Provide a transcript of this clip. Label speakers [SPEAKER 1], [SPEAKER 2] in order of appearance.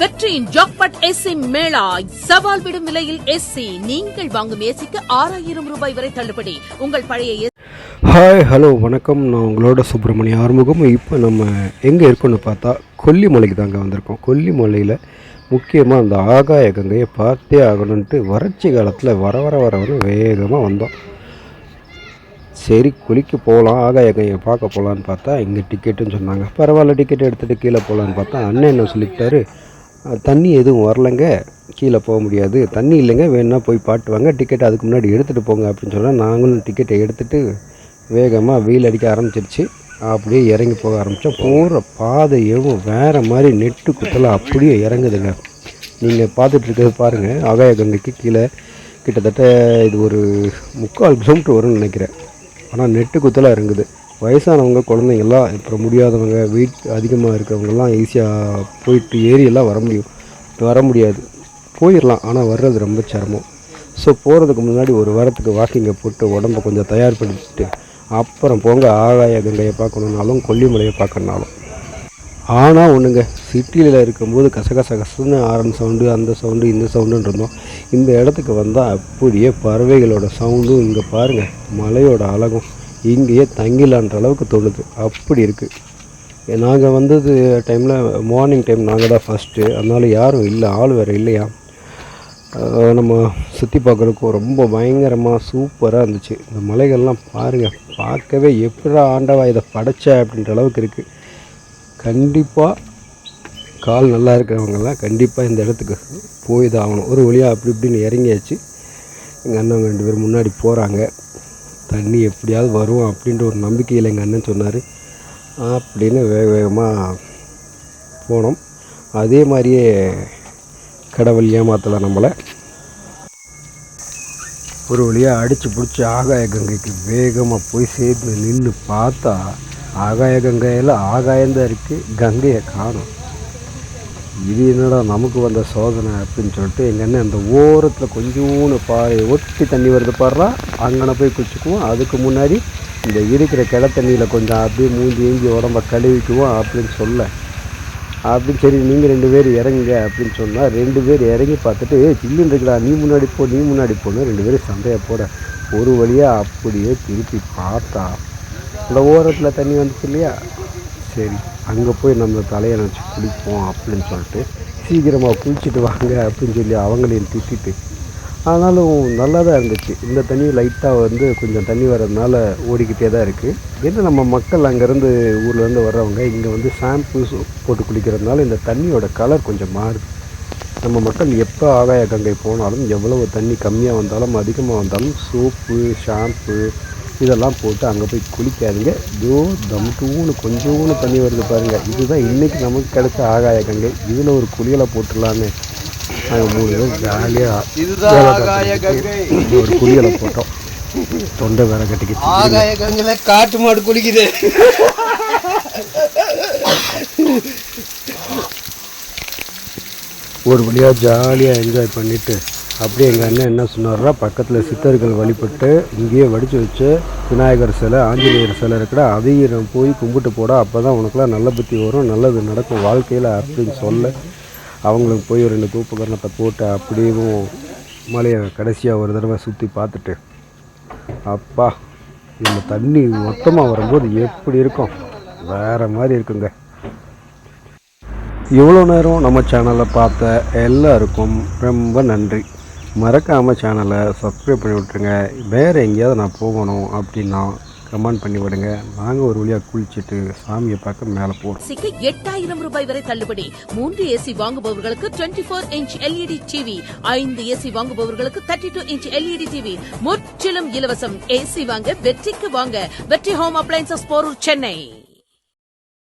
[SPEAKER 1] வெற்றியின் jackpot SC Mela சவால் விடும் விலையில் எஸ்சி நீங்கள் வாங்கும் ஏசிக்கு ஆறாயிரம் ரூபாய் வரை தள்ளுபடி. உங்கள் பழைய
[SPEAKER 2] ஹாய் ஹலோ வணக்கம். நான் உங்களோட சுப்பிரமணிய ஆறுமுகம். இப்போ நம்ம எங்கே இருக்கோம்னு பார்த்தா கொல்லிமலைக்கு தாங்க வந்திருக்கோம். கொல்லிமலையில் முக்கியமாக அந்த ஆகாய கங்கையை பார்த்தே ஆகணுன்ட்டு வறட்சி காலத்தில் வர வர வர வர வேகமாக வந்தோம். சரி குளிக்க போகலாம் ஆகாய கங்கையை பார்க்க போகலான்னு பார்த்தா இங்கே டிக்கெட்டுன்னு சொன்னாங்க. பரவாயில்ல டிக்கெட் எடுத்துகிட்டு கீழே போகலான்னு பார்த்தா அண்ணன் என்ன சொல்லிக்கிட்டாரு? தண்ணி எதுவும் வரலைங்க. கீழே போக முடியாது. தண்ணி இல்லைங்க. வேணுன்னா போய் பாட்டு வாங்க. டிக்கெட் அதுக்கு முன்னாடி எடுத்துகிட்டு போங்க அப்படின்னு சொன்னால் நாங்களும் டிக்கெட்டை எடுத்துகிட்டு வேகமாக வெயில் அடிக்க ஆரம்பிச்சிருச்சு. அப்படியே இறங்கி போக ஆரம்பித்தோம் போகிற பாதையும் வேறு மாதிரி நெட்டு குத்தலாம் அப்படியே இறங்குதுங்க. நீங்கள் பார்த்துட்ருக்கிறது பாருங்கள் ஆகாய கங்கைக்கு கீழே கிட்டத்தட்ட இது ஒரு முக்கால் கிலோமீட்டர் வரும்னு நினைக்கிறேன். ஆனால் நெட்டு குத்தலாக இறங்குது. வயசானவங்க குழந்தைங்கள்லாம் அப்புறம் முடியாதவங்க வெயிட் அதிகமாக இருக்கிறவங்கெல்லாம் ஈஸியாக போயிட்டு ஏரியெல்லாம் வர முடியும். வர முடியாது. போயிடலாம். ஆனால் வர்றது ரொம்ப சிரமம். ஸோ போகிறதுக்கு முன்னாடி ஒரு வாரத்துக்கு வாக்கிங்கை போட்டு உடம்ப கொஞ்சம் தயார்படுத்திட்டு அப்புறம் போங்க ஆகாய கங்கையை பார்க்கணுன்னாலும் கொல்லிமலையை பார்க்கணுனாலும் ஆனால் ஒன்றுங்க சிட்டியில் இருக்கும்போது கசகச கசன்னு ஆரன் சவுண்டு அந்த சவுண்டு இந்த சவுண்டுன்னு இருந்தோம். இந்த இடத்துக்கு வந்தால் அப்படியே பறவைகளோட சவுண்டும் இங்கே பாருங்கள் மலையோட அழகும். இங்கேயே தங்கிலான்ற அளவுக்கு தோணுது அப்படி இருக்குது நாங்கள் வந்தது டைமில் மார்னிங் டைம் நாங்கள் தான் ஃபஸ்ட்டு அதனால யாரும் இல்லை ஆள் வேறு இல்லையா? நம்ம சுற்றி பார்க்குறதுக்கும் ரொம்ப பயங்கரமாக சூப்பராக இருந்துச்சு. இந்த மலைகள்லாம் பாருங்கள் பார்க்கவே எப்படா ஆண்டவா இதை படைச்ச அப்படின்ற அளவுக்கு இருக்குது கண்டிப்பாக கால் நல்லா இருக்கிறவங்கெல்லாம் கண்டிப்பாக இந்த இடத்துக்கு போய் தான் ஆகணும். ஒரு வழியாக அப்படி இப்படின்னு இறங்கியாச்சு. எங்கள் அண்ணன் ரெண்டு பேரும் முன்னாடி போகிறாங்க தண்ணி எப்படியாவது வரும் அப்படின்ற ஒரு நம்பிக்கையில் எங்கள் அண்ணன் சொன்னார். அப்படின்னு வேக வேகமாக போனோம். அதே மாதிரியே கடவுள் ஏமாத்தலை நம்மளை. ஒரு வழியாக அடித்து பிடிச்சி ஆகாய கங்கைக்கு வேகமாக போய் சேர்ந்து நின்று பார்த்தா ஆகாய கங்கையில் ஆகாயந்தான் இருக்குது கங்கையை காணும். இது என்னடா நமக்கு வந்த சோதனை அப்படின்னு சொல்லிட்டு எங்கள் அண்ணன் அந்த ஓரத்தில் கொஞ்சோன்னு பாறை ஒட்டி தண்ணி வருது பாடுறா அங்கன போய் குச்சிக்குவோம் அதுக்கு முன்னாடி இந்த இருக்கிற கிண தண்ணியில் கொஞ்சம் அப்படியே மூஞ்சி ஏஞ்சி உடம்ப கழுவிக்குவோம் அப்படின்னு சொல்ல. அப்படின்னு சரி நீங்கள் ரெண்டு பேர் இறங்குங்க அப்படின்னு சொன்னால் ரெண்டு பேர் இறங்கி பார்த்துட்டு ஏ சில்லுன்னு இருக்குடா நீ முன்னாடி போ நீ முன்னாடி போன்னு ரெண்டு பேரும் சண்டையை போட ஒரு வழியாக அப்படியே திருப்பி பார்த்தா இந்த ஓரத்தில் தண்ணி வந்துச்சு இல்லையா? சரி அங்கே போய் நம்ம தலையை நினச்சி குளிப்போம் அப்படின்னு சொல்லிட்டு சீக்கிரமாக குளிச்சுட்டு வாங்க அப்படின்னு சொல்லி அவங்களையும் திட்டிட்டு. ஆனாலும் நல்லா தான் இருந்துச்சு. இந்த தண்ணி லைட்டாக வந்து கொஞ்சம் தண்ணி வர்றதுனால ஓடிக்கிட்டே தான் இருக்குது ஏன்னா நம்ம மக்கள் அங்கேருந்து ஊர்லேருந்து வர்றவங்க இங்கே வந்து ஷாம்பு போட்டு குளிக்கிறதுனால இந்த தண்ணியோட கலர் கொஞ்சம் மாறுது. நம்ம மக்கள் எப்போ ஆகாய கங்கை போனாலும் எவ்வளவு தண்ணி கம்மியாக வந்தாலும் அதிகமாக வந்தாலும் சோப்பு ஷாம்பு இதெல்லாம் போட்டு அங்கே போய் குளிக்காதீங்க. இதோ தம்டூன்னு கொஞ்சோண்டு தண்ணி வருது பாருங்கள் இதுதான் இன்றைக்கி நமக்கு கிடைச்ச ஆகாய கங்கை. இதில் ஒரு குளியலை போட்டுடலான்னு நாங்கள் மூணு பேர் ஜாலியாக. ஒரு குளியலை போட்டோம். தொண்டை வேற கட்டிக்கிச்சு
[SPEAKER 3] ஆகாய கங்கையில காட்டு மாடு குளிக்குது.
[SPEAKER 2] ஒரு வழியாக ஜாலியாக என்ஜாய் பண்ணிவிட்டு அப்படியே எங்கள் அண்ணன் என்ன சொன்னார்னா பக்கத்தில் சித்தர்கள் வழிபட்டு இங்கேயே வடித்து வச்சு விநாயகர் சிலை ஆஞ்சநேயர் சிலை இருக்கிற அதையும் நான் போய் கும்பிட்டு போட அப்போ தான் உனக்குலாம் நல்ல புத்தி வரும் நல்லது நடக்கும் வாழ்க்கையில் அப்படின்னு சொல்ல அவங்களுக்கு போய் ரெண்டு கூப்பகரணத்தை போட்டு அப்படியும் மலையை கடைசியாக ஒரு தடவை சுற்றி பார்த்துட்டு அப்பா இந்த தண்ணி மொத்தமாக வரும்போது எப்படி இருக்கும்? வேறு மாதிரி இருக்குங்க. இவ்வளோ நேரம் நம்ம சேனலை பார்த்த எல்லாருக்கும் ரொம்ப நன்றி. மறக்காமல் சேனலை சப்ஸ்கிரைப் பண்ணி விட்ருங்க வேறு எங்கேயாவது நான் போகணும் அப்படின்னா கமெண்ட் பண்ணி விடுங்க. நாங்கள் ஒரு வழியாக குளிச்சுட்டு சாமியை பார்க்க மேலே போறோம்.
[SPEAKER 1] ஏசிக்கு எட்டாயிரம் ரூபாய் வரை தள்ளுபடி. மூன்று ஏசி வாங்குபவர்களுக்கு twenty four inch LED TV ஐந்து ஏசி வாங்குபவர்களுக்கு thirty two inch LED TV முற்றிலும் இலவசம். ஏசி வாங்க வெற்றிக்கு வாங்க. வெற்றி ஹோம் அப்ளைன்சஸ் போரூர் சென்னை.